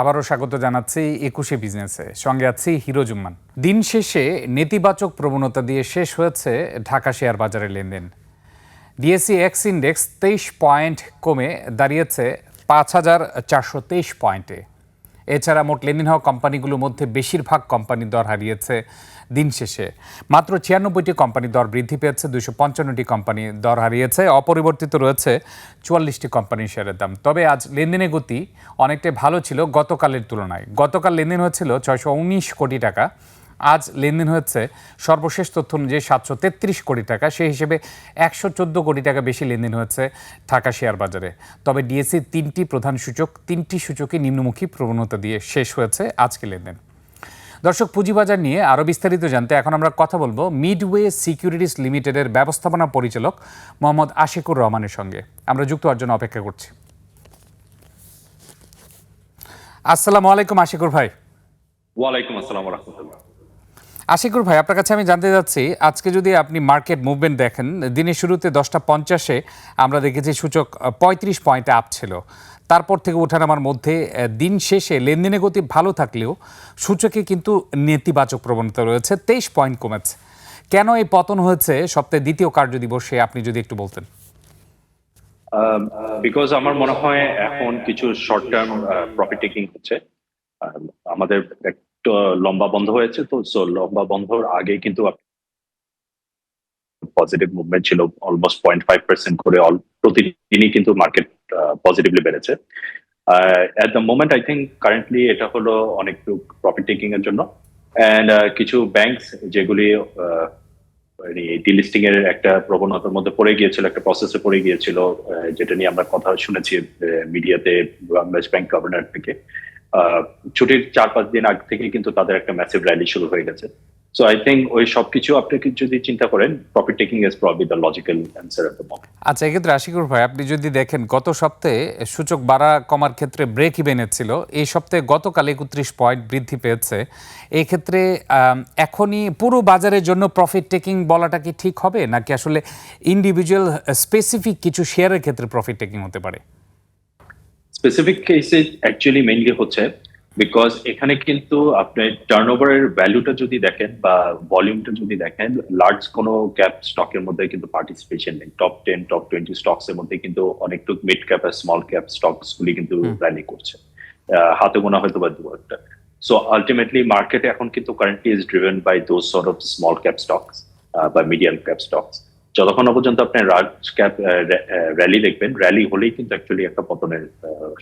আবারও স্বাগত জানাচ্ছি একুশে বিজনেসে। সঙ্গে আছি হিরোজুম্মান দিন শেষে নেতিবাচক প্রবণতা দিয়ে শেষ হয়েছে ঢাকা শেয়ার বাজারের লেনদেন। D S E X index তেইশ পয়েন্ট কমে দাঁড়িয়েছে পাঁচ হাজার চারশো তেইশ পয়েন্টে। এছাড়া মোট লেনদেন হওয়া কোম্পানিগুলোর মধ্যে বেশিরভাগ কোম্পানির দর হারিয়েছে দিন শেষে। মাত্র ছিয়ানব্বইটি কোম্পানি দর বৃদ্ধি পেয়েছে দুশো পঞ্চান্নটি কোম্পানি দর হারিয়েছে। অপরিবর্তিত রয়েছে চুয়াল্লিশটি কোম্পানির শেয়ারের দাম। তবে আজ লেনদেনের গতি অনেকটাই ভালো ছিল গতকালের তুলনায়। গতকাল লেনদেন হয়েছিল ছয়শো উনিশ কোটি টাকা। আজ লেনদেন হয়েছে সর্বশেষ তথ্য অনুযায়ী সাতশো তেত্রিশ কোটি টাকা। সেই হিসেবে একশো চোদ্দ কোটি টাকা বেশি লেনদেন হয়েছে ঢাকা শেয়ার বাজারে। তবে ডিএসসি তিনটি প্রধান সূচক, তিনটি সূচকে নিম্নমুখী প্রবণতা দিয়ে শেষ হয়েছে আজকে লেনদেন। দর্শক, পুঁজিবাজার নিয়ে আরও বিস্তারিত জানতে এখন আমরা কথা বলব মিডওয়ে সিকিউরিটিস লিমিটেডের ব্যবস্থাপনা পরিচালক মোহাম্মদ আশিকুর রহমানের সঙ্গে। আমরা যুক্ত হওয়ার জন্য অপেক্ষা করছি। আসসালামু আলাইকুম আশিকুর ভাই। ওয়ালাইকুম আসসালাম রহমতুল্লাহ। আশিকুর ভাই, আপনার কাছে আমি জানতে চাচ্ছি, আজকে যদি আপনি মার্কেট মুভমেন্ট দেখেন, দিনের শুরুতে দশটা পঞ্চাশে আমরা দেখেছি সূচক পঁয়ত্রিশ পয়েন্টে আপ ছিল। তারপর থেকে ওঠানামার মধ্যে দিন শেষে লেনদেনের গতি ভালো থাকলেও সূচকে কিন্তু নেতিবাচক প্রবণতা রয়েছে, তেইশ পয়েন্ট কমেছে। কেন এই পতন হয়েছে? সপ্তাহে দ্বিতীয় কার্যদিবসে আপনি যদি একটু বলতেন। বিকজ আমার মনে হয় এখন কিছু শর্ট টার্ম প্রফিট টেকিং হচ্ছে। আমাদের লম্বা বন্ধ হয়েছে, তো সো লম্বা বন্ধর আগে কিন্তু পজিটিভ মুভমেন্ট ছিল অলমোস্ট পয়েন্ট ফাইভ পার্সেন্ট করে অল প্রতিদিনই কিন্তু মার্কেট পজিটিভলি বেড়েছে। At the moment I think currently এটা হলো অনেক প্রফিট টেকিং এর জন্য। অ্যান্ড কিছু ব্যাংকস যেগুলি ডিলিস্টিং এর একটা প্রবণতার মধ্যে পড়ে গিয়েছিল, একটা প্রসেসে পড়ে গিয়েছিল যেটা নিয়ে আমরা কথা শুনেছি মিডিয়াতে বাংলাদেশ ব্যাংক গভর্নর থেকে। ছুটির চার পাঁচ দিন আগ থেকে কিন্তু তাদের একটা ম্যাসিভ র্যালি শুরু হয়ে গেছে। সো আই থিঙ্ক ওই সবকিছু আপনাকে যদি চিন্তা করেন profit taking is probably the logical answer of the moment আচ্ছা এক্ষেত্রে আশিকুর ভাই, আপনি যদি দেখেন, গত সপ্তাহে সূচক বাড়া কমার ক্ষেত্রে ব্রেক ইভেনের ছিল। এই সপ্তাহে গতকাল একত্রিশ পয়েন্ট বৃদ্ধি পেয়েছে। এই ক্ষেত্রে এখনই পুরো বাজারের জন্য প্রফিট টেকিং বলাটা কি ঠিক হবে? নাকি আসলে ইন্ডিভিজুয়াল স্পেসিফিক কিছু শেয়ারের ক্ষেত্রে প্রফিট টেকিং হতে পারে? স্পেসিফিক কেসে অ্যাকচুয়ালি মেইনলি হচ্ছে বিকজ এখানে কিন্তু আপনি টার্ন ওভারের ভ্যালুটা যদি দেখেন বা ভলিউমটা যদি দেখেন লার্জ কোনো ক্যাপ স্টকের মধ্যে কিন্তু পার্টিসিপেশন নেই। Top ten top twenty stocks এর মধ্যে কিন্তু অনেকটু মিড ক্যাপ আর স্মল ক্যাপ স্টকস গুলি কিন্তু র্যালি করছে। হাতে গোনা হয়তো বা দু একটা। সো আলটিমেটলি মার্কেট এখন কিন্তু currently is driven by those sort of small cap stocks বা মিডিয়াম ক্যাপ স্টকস যতক্ষণ পর্যন্ত আপনি লার্জ ক্যাপ র্যালি দেখবেন র্যালি হলেই কিন্তু অ্যাকচুয়ালি একটা পতনের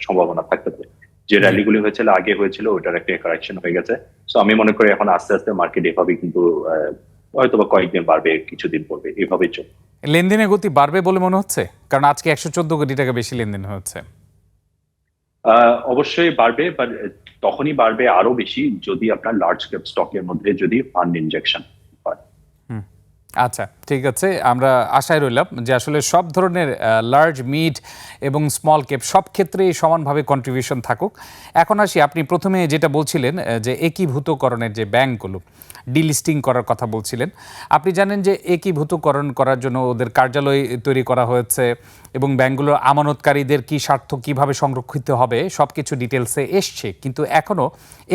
সম্ভাবনা থাকতে পারে। যে র্যালিগুলি হয়েছিল আগে হয়েছিল ওটার একটা কারেকশন হয়ে গেছে। সো আমি মনে করি এখন আস্তে আস্তে মার্কেট এভাবেই কিন্তু হয়তো বা কয়েকদিন বাড়বে কিছুদিন পড়বে এভাবেই চলবে। লেনদেনের গতি বাড়বে বলে মনে হচ্ছে? কারণ আজকে একশো চোদ্দ কোটি টাকা বেশি লেনদেন হচ্ছে। অবশ্যই বাড়বে বাট তখনই বাড়বে আরও বেশি যদি আপনার লার্জ ক্যাপ স্টকের মধ্যে যদি ফান্ড ইনজেকশন হয়। আচ্ছা। ঠিক আছে, আমরা আশায় রইলাম যে আসলে সব ধরনের লার্জ মিড এবং স্মল ক্যাপ সব ক্ষেত্রেই সমানভাবে কন্ট্রিবিউশন থাকুক। এখন আসি, আপনি প্রথমে যেটা বলছিলেন যে একীভূতকরণের যে ব্যাংকগুলো ডিলিস্টিং করার কথা বলছিলেন। আপনি জানেন যে একীভূতকরণ করার জন্য ওদের কার্যালয় তৈরি করা হয়েছে এবং ব্যাংকগুলোর আমানতকারীদের কি স্বার্থ কীভাবে সংরক্ষিত হবে সব কিছু ডিটেলসে এসছে। কিন্তু এখনও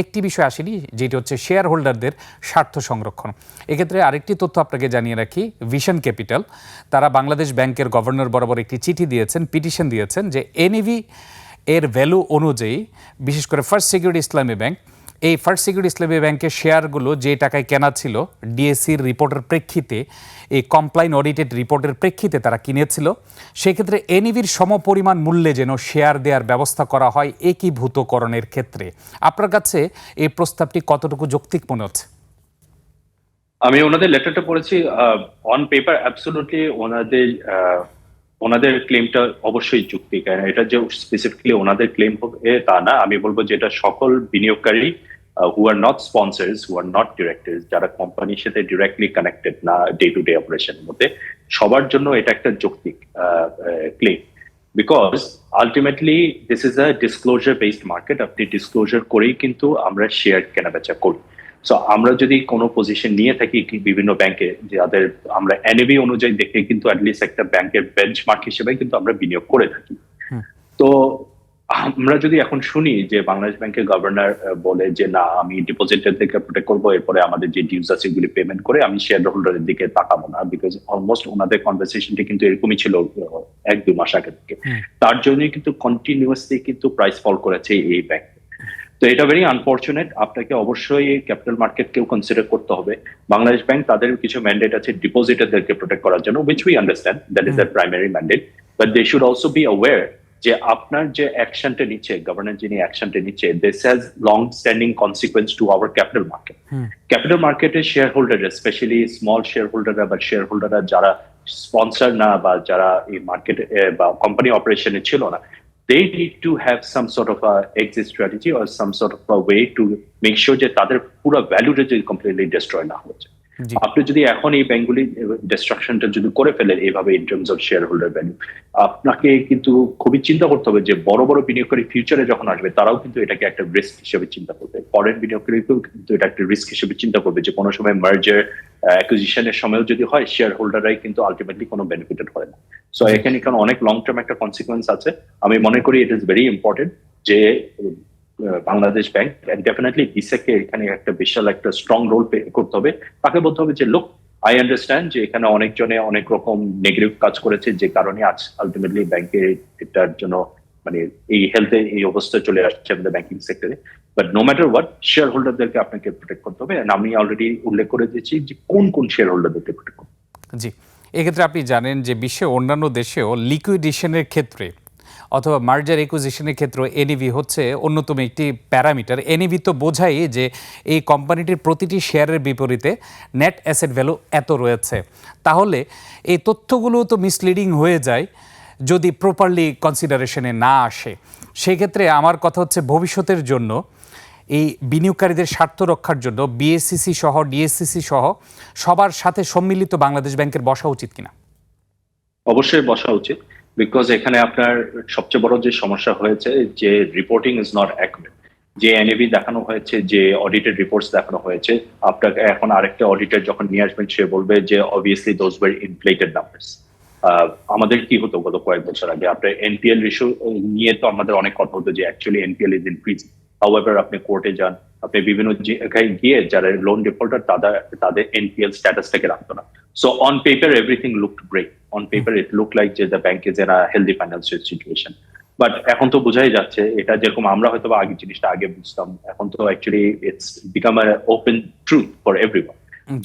একটি বিষয় আসেনি, যেটি হচ্ছে শেয়ার হোল্ডারদের স্বার্থ সংরক্ষণ। এক্ষেত্রে আরেকটি তথ্য আপনাকে জানিয়ে রাখি ভিশন ক্যাপিটাল। তারা বাংলাদেশ ব্যাংকের গভর্নর বরাবর একটি চিঠি দিয়েছেন, পিটিশন দিয়েছেন যে এনইভি এর ভ্যালু অনুযায়ী, বিশেষ করে ফার্স্ট সিকিউরিটি ইসলামী ব্যাংক এই ফার্স্ট সিকিউরিটি ইসলামী ব্যাংকের শেয়ারগুলো যে টাকায় কেনা ছিল ডিএসসির রিপোর্টের প্রেক্ষিতে, এই কমপ্লাইন অডিটেড রিপোর্টের প্রেক্ষিতে তারা কিনেছিল। সেক্ষেত্রে এনইভির সমপরিমাণ মূল্যে যেন শেয়ার দেওয়ার ব্যবস্থা করা হয় একীভূতকরণের ক্ষেত্রে। আপনার কাছে এই প্রস্তাবটি কতটুকু যৌক্তিক মনে হচ্ছে? আমি ওনাদের লেটারটা পড়েছি অন পেপার অ্যাবসোলুটলি ওনাদের ওনাদের ক্লেমটা অবশ্যই যুক্তি কারণ এটা যে স্পেসিফিকলি ওনাদের ক্লেম হবে তা না। আমি বলব যে এটা সকল বিনিয়োগকারী who are not sponsors who are not directors যারা কোম্পানির সাথে ডিরেক্টলি কানেক্টেড না ডে টু ডে অপারেশনের মধ্যে, সবার জন্য এটা একটা যৌক্তিক claim because ultimately this is a disclosure based market আপনি ডিসক্লোজার করেই কিন্তু আমরা শেয়ার কেনাবেচা করি। সো আমরা যদি কোনো পজিশন নিয়ে থাকি বিভিন্ন ব্যাংকে যাদের আমরা এনএবি অনুযায়ী দেখে কিন্তু অ্যাটলিস্ট একটা ব্যাংকের বেঞ্চমার্ক হিসেবে কিন্তু আমরা বিনিয়োগ করে থাকি। তো আমরা যদি এখন শুনি যে বাংলাদেশ ব্যাংকের গভর্নর বলে যে না আমি ডিপোজিটের দিকে প্রোটেক্ট করব এরপরে আমাদের যে ডিউজ আছে এগুলি পেমেন্ট করে আমি শেয়ার হোল্ডারের দিকে তাকাবো না বিকজ অলমোস্ট ওনাদের কনভারসেশনটি কিন্তু এরকমই ছিল এক দু মাস আগে থেকে। তার জন্য কিন্তু কন্টিনিউয়াসলি কিন্তু প্রাইস ফল করেছে এই ব্যাংক তো এটা ভেরি আনফর্চুনেট আপনাকে অবশ্যই ক্যাপিটাল মার্কেট মার্কেটকেও কনসিডার করতে হবে। বাংলাদেশ ব্যাংক তাদের কিছু ম্যান্ডেট আছে ডিপোজিটারদেরকে প্রোটেক্ট করার জন্য which we understand that is their primary mandate but they should also be aware যে আপনার যে অ্যাকশনটা নিচ্ছে গভর্নর যিনি অ্যাকশনটা নিচ্ছে this has long standing consequence to our capital market. Capital মার্কেটের share holder specially small share হোল্ডাররা বা শেয়ার হোল্ডাররা যারা স্পন্সর না বা যারা এই মার্কেট বা কোম্পানি অপারেশনে ছিল না they need to have some sort of a exit strategy or some sort of a way to make sure যে তাদের পুরো ভ্যালুটা যদি কমপ্লিটলি ডিস্ট্রয় না হচ্ছে জি আপনি যদি এখন এই ব্যাংকগুলি ডিস্ট্রাকশনটা যদি করে ফেলেন এইভাবে in terms of share holder value আপনাকে কিন্তু খুবই চিন্তা করতে হবে যে বড় বড় বিনিয়োগকারী ফিউচারে যখন আসবে তারাও কিন্তু এটাকে একটা রিস্ক হিসেবে চিন্তা করবে। ফরেন বিনিয়োগকারীকেও কিন্তু এটা একটা রিস্ক হিসেবে চিন্তা করবে যে কোনো সময় মার্জার অ্যাকুইজিশনের সময়ও যদি হয় শেয়ার হোল্ডাররাই কিন্তু আলটিমেটলি কোনো বেনিফিটেড হয় না। সো এখানে এখানে অনেক লং টার্ম একটা কনসিকুয়েন্স আছে। আমি মনে করি ইট ইজ ভেরি ইম্পর্টেন্ট যে বাংলাদেশ ব্যাংক ডেফিনেটলি বিসেকে এখানে একটা বিশাল একটা স্ট্রং রোল প্লে করতে হবে তাকে বলতে হবে যে লোক আই আন্ডারস্ট্যান্ড যে এখানে অনেকজনে অনেক রকম নেগেটিভ কাজ করেছে, যে কারণে আজ আলটিমেটলি ব্যাংকে এটার জন্য মানে এই হেলথে এই অবস্থা চলে আসছে আমাদের ব্যাংকিং সেক্টরে but no matter what share হোল্ডারদেরকে আপনাকে প্রোটেক্ট করতে হবে আমি অলরেডি উল্লেখ করে দিয়েছি যে কোন কোন শেয়ার হোল্ডারদেরকে প্রোটেক্ট করতে। জি, এক্ষেত্রে আপনি জানেন যে বিশ্বে অন্যান্য দেশেও লিকুইডেশনের ক্ষেত্রে অথবা মার্জার একুইজিশনের ক্ষেত্রে এনইভি হচ্ছে অন্যতম একটি প্যারামিটার। এনইভি তো বোঝাই যে এই কোম্পানিটির প্রতিটি শেয়ারের বিপরীতে নেট অ্যাসেট ভ্যালু এত রয়েছে। তাহলে এই তথ্যগুলো তো মিসলিডিং হয়ে যায় যদি প্রপারলি কনসিডারেশনে না আসে। সেক্ষেত্রে আমার কথা হচ্ছে ভবিষ্যতের জন্য এই বিনিয়োগকারীদের স্বার্থ রক্ষার জন্য বিএসসিসি সহ ডিএসসিসি সহ সবার সাথে সম্মিলিত বাংলাদেশ ব্যাংকের বসা উচিত কিনা? অবশ্যই বসা উচিত। বিকজ এখানে আপনার সবচেয়ে বড় যে সমস্যা হয়েছে, যে রিপোর্টিং ইজ নট অ্যাকুরেট যে এনএবি দেখানো হয়েছে, যে অডিটের রিপোর্টস দেখানো হয়েছে, আপনাকে এখন আরেকটা অডিটার যখন নিয়ে আসবেন, সে বলবে যে obviously those were inflated numbers আমাদের কি হতো গত কয়েক বছর আগে? আপনার এনপিএল রেশিও নিয়ে তো আমাদের অনেক কথা হতো যে actually NPL is increase however আপনি কোর্টে যান, আপনি বিভিন্ন জায়গায় গিয়ে যারা লোন ডিফল্টার তাদের তাদের এনপিএল স্ট্যাটাসটাকে রাখতো না। So on paper everything look break on paper it look like যে the bank is an healthy financial situation. But এখন তো বোঝাই যাচ্ছে, এটা যেরকম আমরা হয়তো আগে জিনিসটা আগে বুঝতাম, এখন তো actually it's become a open truth for everyone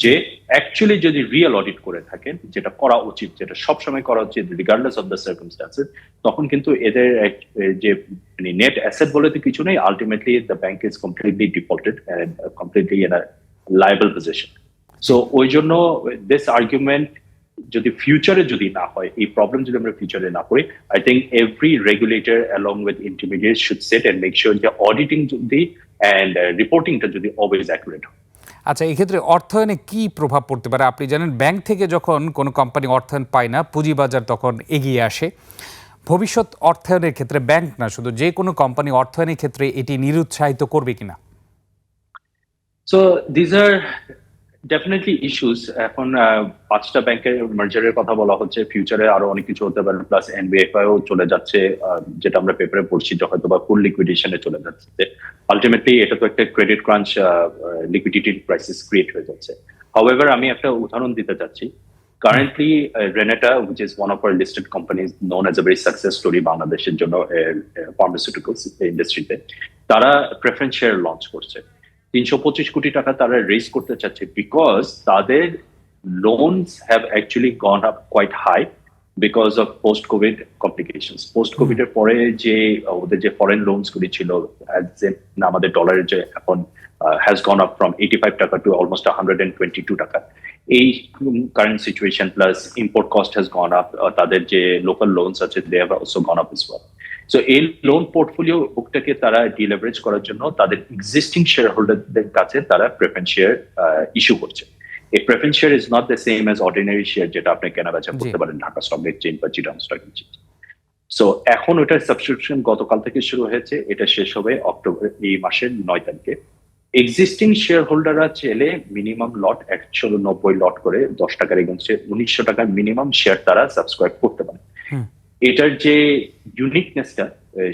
যে অ্যাকচুয়ালি যদি রিয়েল অডিট করে থাকেন যেটা করা উচিত যেটা সবসময় করা উচিত রিগার্ডলেস অফ দ্য সার্কামস্টান্সেস তখন কিন্তু এদের যে নেট অ্যাসেট বলে তো কিছু নেই ultimately the bank is completely defaulted completely in liable position so ওই জন্য দিস আর্গুমেন্ট যদি ফিউচারে যদি না হয় এই প্রবলেম যদি আমরা ফিউচারে না করি I think every regulator along with intermediate should set and make sure যে অডিটিং যদি অ্যান্ড রিপোর্টিংটা যদি অলওয়েজ অ্যাকুরেট হয়। আচ্ছা এক্ষেত্রে অর্থায়নে কি প্রভাব পড়তে পারে? আপনি জানেন, ব্যাংক থেকে যখন কোনো কোম্পানি অর্থায়ন পায় না, পুঁজিবাজার তখন এগিয়ে আসে। ভবিষ্যৎ অর্থায়নের ক্ষেত্রে ব্যাংক না, শুধু যে কোনো কোম্পানি অর্থায়নের ক্ষেত্রে এটি নিরুৎসাহিত করবে কিনা? So these are definitely issues এখন পাঁচটা ব্যাংকের মার্জারের কথা বলা হচ্ছে। ফিউচারে আরও অনেক কিছু হতে পারে। প্লাস এনবিএফআইও চলে যাচ্ছে যেটা আমরা পেপারে পড়ছি, যে হয়তো বা ফুল লিকুইডেশনে চলে যাচ্ছে। আলটিমেটলি এটা তো একটা credit crunch liquidity crisis create হয়ে যাচ্ছে। হাউএভার আমি একটা উদাহরণ দিতে চাচ্ছি। Currently Renata which is one of our listed companies known as a very success story বাংলাদেশের জন্য ফার্মাসিউটিক্যালস ইন্ডাস্ট্রিতে তারা প্রেফারেন্স শেয়ার লঞ্চ করছে। তিনশো পঁচিশ কোটি টাকা তারা রেজ করতে চাচ্ছে বিকজ তাদের loans have actually gone up quite high because of post covid complications post covid এর পরে যে ওদের যে ফরেন লোনস গুলি ছিল আমাদের ডলারের যে এখন has gone up from eighty five taka to almost hundred and twenty two taka. এই current situation plus import cost has gone up তাদের যে লোকাল লোনস আছে they have also gone up as well so এই loan portfolio বুকটাকে তারা deleverage করার জন্য তাদের এক্সিস্টিং শেয়ার হোল্ডারদের কাছে তারা প্রেফারেন্স শেয়ার ইস্যু করছে। এই preference share is not the same as ordinary share যেটা আপনি কেনা বেচা করতে পারেন ঢাকা স্টক এক্সচেঞ্জ বা চিটাং স্টক এক্সচেঞ্জ সো এখন ওটার সাবস্ক্রিপশন গতকাল থেকে শুরু হয়েছে এটা শেষ হবে অক্টোবর এই মাসের নয় তারিখে। এক্সিস্টিং শেয়ার হোল্ডাররা চাইলে মিনিমাম লট একশো নব্বই লট করে দশ টাকার এগেন্সে উনিশশো টাকার মিনিমাম শেয়ার তারা সাবস্ক্রাইব করতে পারে। এটার যে ইউনিকনেসটা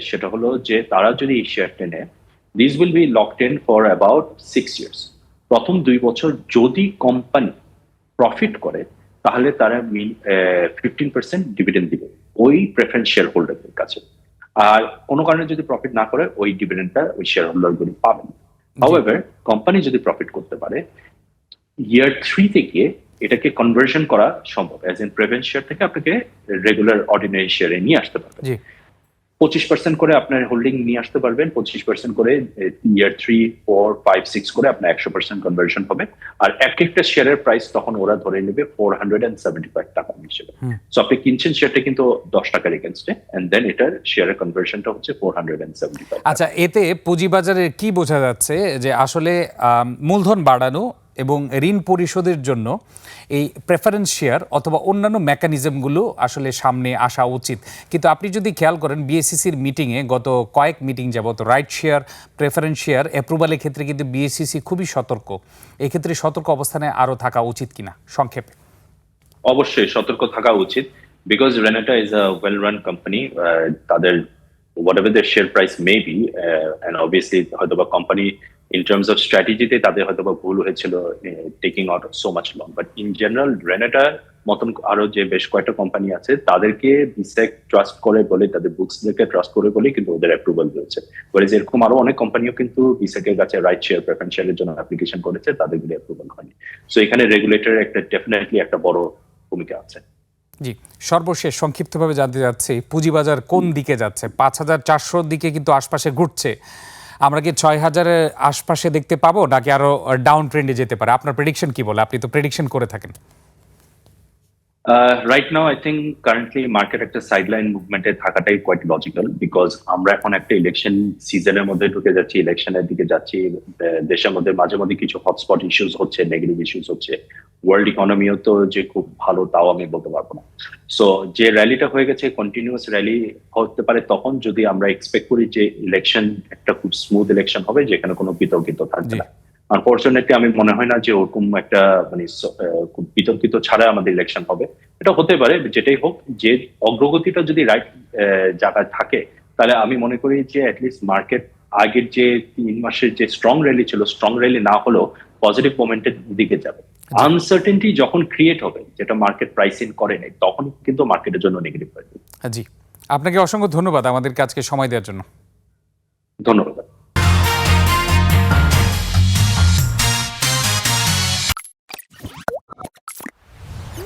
সেটা হলো যে তারা যদি এই শেয়ারটা নেয় this will be locked in for about six years প্রথম দুই বছর যদি কোম্পানি প্রফিট করে তাহলে তারা ফিফটিন পার্সেন্ট ডিভিডেন্ড দিবে ওই প্রেফারেন্স শেয়ার হোল্ডারদের কাছে। আর কোনো কারণে যদি প্রফিট না করে ওই ডিভিডেন্ডটা ওই শেয়ার হোল্ডার গুলি পাবেন হাউএভার কোম্পানি যদি প্রফিট করতে পারে ইয়ার থ্রি থেকে এটাকে কনভার্সন করা সম্ভব অ্যাজ ইন প্রেভেন্স শেয়ার থেকে আপনাকে রেগুলার অর্ডিনারি শেয়ারে নিয়ে আসতে পারবেন। পঁচিশ পার্সেন্ট করে আপনার হোল্ডিং নিয়ে আসতে পারবেন পঁচিশ পার্সেন্ট করে year three four five six করে আপনার একশো পার্সেন্ট কনভার্সন হবে। আর এক একটা শেয়ারের প্রাইস তখন ওরা ধরে নেবে four hundred and seventy five টাকা হিসেবে সো আপনি কিনছেন শেয়ারটা কিন্তু দশ টাকার এগেনস্টে এন্ড দেন এটার শেয়ারের কনভার্সনটা হচ্ছে four hundred and seventy five আচ্ছা এতে পুঁজিবাজারে কি বোঝা যাচ্ছে যে আসলে মূলধন বাড়ানো এবং ঋণ পরিশোধের জন্য এই প্রেফারেন্স শেয়ার অথবা অন্যান্য মেকানিজমগুলো আসলে সামনে আসা উচিত। কিন্তু আপনি যদি খেয়াল করেন বিএসসিসির মিটিংয়ে গত কয়েক মিটিং যাবত রাইট শেয়ার প্রেফারেন্স শেয়ার অ্যাপ্রুভালের ক্ষেত্রে কিন্তু বিএসসিসি খুবই সতর্ক। এক্ষেত্রে সতর্ক অবস্থানে আরও থাকা উচিত কিনা? সংক্ষেপে। অবশ্যই সতর্ক থাকা উচিত। Because Renata is a well run company তাদের দের share price may be and obviously হয়তো বা কোম্পানি ইন টার্মস অফ স্ট্র্যাটেজিতে তাদের হয়তো বা ভুল হয়েছিল taking out so much long but in general Renata মতন আরও যে বেশ কয়েকটা কোম্পানি আছে তাদেরকে বিসেক ট্রাস্ট করে বলে তাদের বুকস দেখে ট্রাস্ট করে বলে কিন্তু ওদের অ্যাপ্রুভাল দিয়েছে বলে যে এরকম আরও অনেক কোম্পানিও কিন্তু বিসেকের কাছে রাইট শেয়ার প্রেফারেন্স শেয়ারের জন্য অ্যাপ্লিকেশন করেছে তাদের তাদেরগুলো অ্যাপ্রুভাল হয়নি। সো এখানে রেগুলেটরের একটা ডেফিনেটলি একটা বড় ভূমিকা আছে। জি সর্বশেষ সংক্ষিপ্তভাবে জানতে চাচ্ছি পুঁজিবাজার কোন দিকে যাচ্ছে? পাঁচ হাজার চারশোর দিকে কিন্তু আশপাশে ঘুরছে। আমরা কি ছয় হাজারের আশপাশে দেখতে পাবো নাকি আরও ডাউন ট্রেন্ডে যেতে পারে? আপনার প্রেডিকশন কি বলে? আপনি তো প্রেডিকশন করে থাকেন। Right now I think currently market একটা সাইডলাইন মুভমেন্টে থাকাটাই কোয়াইট লজিক্যাল বিকজ আমরা এখন একটা ইলেকশন সিজনের মধ্যে ঢুকে যাচ্ছি ইলেকশনের দিকে যাচ্ছি দেশের মধ্যে মাঝে মধ্যে কিছু হটস্পট ইস্যুস হচ্ছে নেগেটিভ ইস্যুস হচ্ছে। ওয়ার্ল্ড ইকোনমিও তো যে খুব ভালো তাও আমি বলতে পারব না। সো যে র্যালিটা হয়ে গেছে কন্টিনিউয়াস র্যালি হতে পারে তখন যদি আমরা এক্সপেক্ট করি যে ইলেকশন একটা খুব স্মুথ ইলেকশন হবে যেখানে কোনো বিতর্কিত থাকবে না। আনফর্চুনেটলি আমি মনে হয় না যে ওরকম একটা মানে খুব বিতর্কিত ছাড়া আমাদের ইলেকশন হবে। এটা হতে পারে যেটাই হোক যে অগ্রগতিটা যদি রাইট জায়গায় থাকে তাহলে আমি মনে করি যে অ্যাটলিস্ট মার্কেট আগের যে তিন মাসের যে স্ট্রং র্যালি ছিল স্ট্রং র্যালি না হলেও পজিটিভ মোমেন্টের দিকে যাবে। আনসার্টেনটি যখন ক্রিয়েট হবে যেটা মার্কেট প্রাইসিং করে নেই তখন কিন্তু মার্কেটের জন্য নেগেটিভ হয়ে জি। আপনাকে অসংখ্য ধন্যবাদ আমাদের আজকে সময় দেওয়ার জন্য। ধন্যবাদ।